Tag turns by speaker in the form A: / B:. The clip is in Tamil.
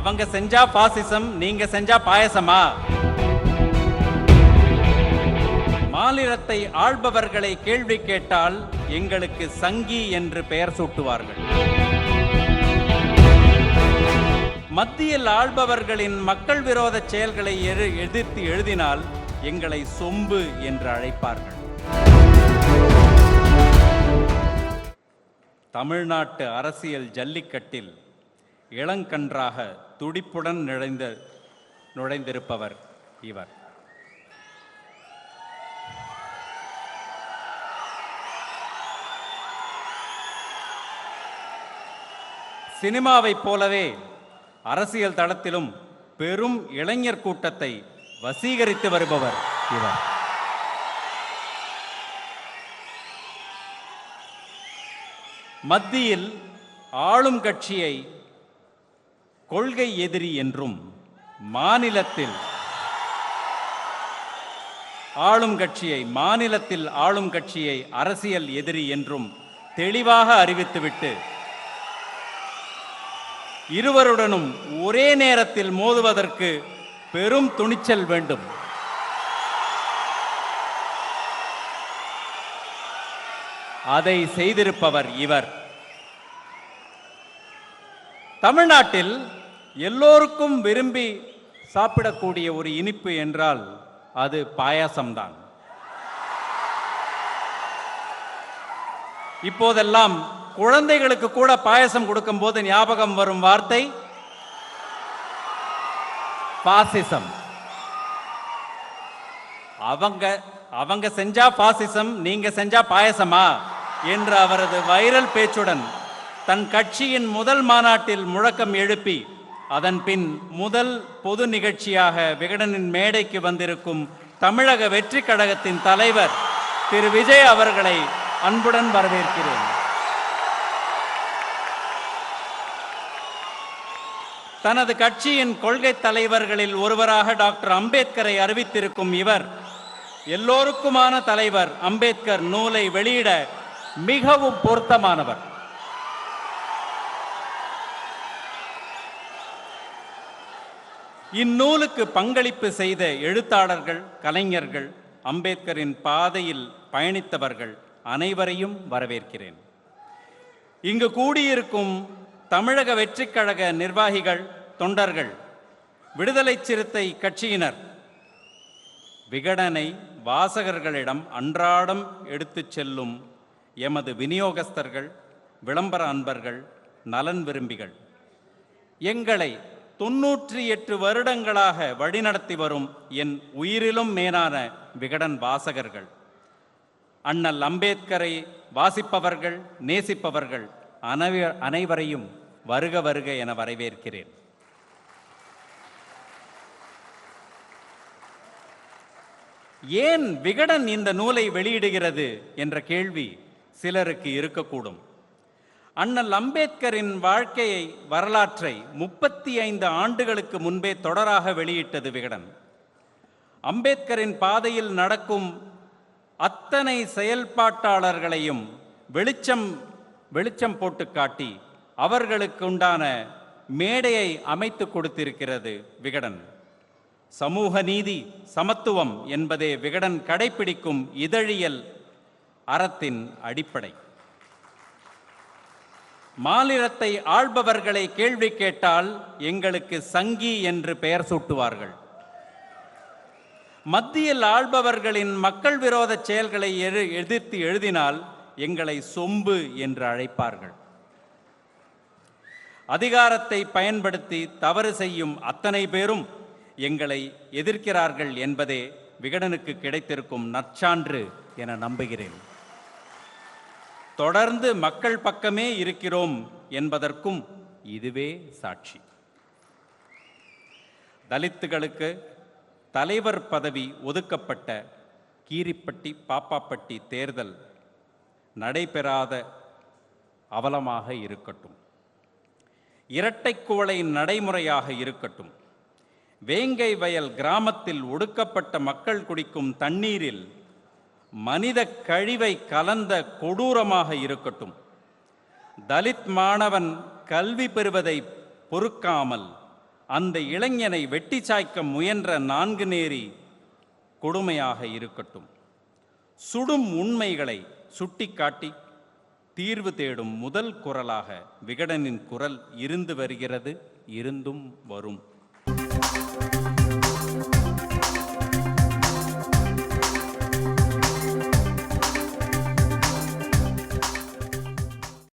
A: அவங்க செஞ்சா பாசிசம் நீங்க செஞ்சா பாயசமா? மாநிலத்தை ஆள்பவர்களை கேள்வி கேட்டால் எங்களுக்கு சங்கி என்று பெயர் சூட்டுவார்கள். மத்தியில் ஆள்பவர்களின் மக்கள் விரோத செயல்களை எதிர்த்து எழுதினால் எங்களை சொம்பு என்று அழைப்பார்கள். தமிழ்நாட்டு அரசியல் ஜல்லிக்கட்டில் இளங்கன்றாக துடிப்புடன் நுழைந்த நுழைந்திருப்பவர் இவர். சினிமாவைப் போலவே அரசியல் தளத்திலும் பெரும் இளைஞர் கூட்டத்தை வசீகரித்து வருபவர் இவர். மத்தியில் ஆளும் கட்சியை கொள்கை எதிரி என்றும் மாநிலத்தில் ஆளும் கட்சியை மாநிலத்தில் ஆளும் கட்சியை அரசியல் எதிரி என்றும் தெளிவாக அறிவித்துவிட்டு இருவருடனும் ஒரே நேரத்தில் மோதுவதற்கு பெரும் துணிச்சல் வேண்டும். அதை செய்திருப்பவர் இவர். தமிழ்நாட்டில் எல்லோருக்கும் விரும்பி சாப்பிடக்கூடிய ஒரு இனிப்பு என்றால் அது பாயாசம்தான். இப்போதெல்லாம் குழந்தைகளுக்கு கூட பாயசம் கொடுக்கும்போது ஞாபகம் வரும் வார்த்தை பாசிசம். அவங்க அவங்க செஞ்சா பாசிசம் நீங்க செஞ்சா பாயசமா? என்ற அவரது வைரல் பேச்சுடன் தன் கட்சியின் முதல் மாநாட்டில் முழக்கம் எழுப்பி அதன் பின் முதல் பொது நிகழ்ச்சியாக விகடனின் மேடைக்கு வந்திருக்கும் தமிழக வெற்றி கழகத்தின் தலைவர் திரு விஜய் அவர்களை அன்புடன் வரவேற்கிறேன். தனது கட்சியின் கொள்கை தலைவர்களில் ஒருவராக டாக்டர் அம்பேத்கரை அறிவித்திருக்கும் இவர் எல்லோருக்குமான தலைவர் அம்பேத்கர் நூலை வெளியிட மிகவும் பொருத்தமானவர். இந்நூலுக்கு பங்களிப்பு செய்த எழுத்தாளர்கள் கலைஞர்கள் அம்பேத்கரின் பாதையில் பயணித்தவர்கள் அனைவரையும் வரவேற்கிறேன். இங்கு கூடியிருக்கும் தமிழக வெற்றிக் கழக நிர்வாகிகள் தொண்டர்கள் விடுதலை சிறுத்தை கட்சியினர் விகடனை வாசகர்களிடம் அன்றாடம் எடுத்துச் செல்லும் எமது விநியோகஸ்தர்கள் விளம்பர அன்பர்கள் நலன் விரும்பிகள். எங்களை தொன்னூற்றி எட்டு வருடங்களாக வழிநடத்தி வரும் என் உயிரிலும் மேலான விகடன் வாசகர்கள். அண்ணல் அம்பேத்கரை வாசிப்பவர்கள் நேசிப்பவர்கள் அனைவ- அனைவரையும் வருக வருக என வரவேற்கிறேன். ஏன் விகடன் இந்த நூலை வெளியிடுகிறது என்ற கேள்வி சிலருக்கு இருக்கக்கூடும். அண்ணல் அம்பேத்கரின் வாழ்க்கையை வரலாற்றை முப்பத்தி ஐந்து ஆண்டுகளுக்கு முன்பே தொடராக வெளியிட்டது விகடன். அம்பேத்கரின் பாதையில் நடக்கும் அத்தனை செயல்பாட்டாளர்களையும் வெளிச்சம் வெளிச்சம் போட்டு காட்டி அவர்களுக்கு உண்டான மேடையை அமைத்து கொடுத்திருக்கிறது விகடன். சமூக நீதி சமத்துவம் என்பதே விகடன் கடைப்பிடிக்கும் இதழியல் அறத்தின் அடிப்படை. மாநிலத்தை ஆள்பவர்களை கேள்வி கேட்டால் எங்களுக்கு சங்கி என்று பெயர் சூட்டுவார்கள். மத்தியில் ஆள்பவர்களின் மக்கள் விரோத செயல்களை எதிர்த்து எழுதினால் எங்களை சொம்பு என்று அழைப்பார்கள். அதிகாரத்தை பயன்படுத்தி தவறு செய்யும் அத்தனை பேரும் எங்களை எதிர்க்கிறார்கள் என்பதே விகடனுக்கு கிடைத்திருக்கும் நற்சான்று என நம்புகிறேன். தொடர்ந்து மக்கள் பக்கமே இருக்கிறோம் என்பதற்கும் இதுவே சாட்சி. தலித்துகளுக்கு தலைவர் பதவி ஒதுக்கப்பட்ட கீரிப்பட்டி பாப்பாப்பட்டி தேர்தல் நடைபெறாத அவலமாக இருக்கட்டும். இரட்டை குவளை நடைமுறையாக இருக்கட்டும். வேங்கை வயல் கிராமத்தில் ஒடுக்கப்பட்ட மக்கள் குடிக்கும் தண்ணீரில் மனித கழிவை கலந்த கொடூரமாக இருக்கட்டும். தலித் மாணவன் கல்வி பெறுவதை பொறுக்காமல் அந்த இளைஞனை வெட்டி சாய்க்க முயன்ற நான்கு நேரி கொடுமையாக இருக்கட்டும். சுடும் உண்மைகளை சுட்டிக்காட்டி தீர்வு தேடும் முதல் குரலாக விகடனின் குரல் இருந்து வருகிறது இருந்தும் வரும்.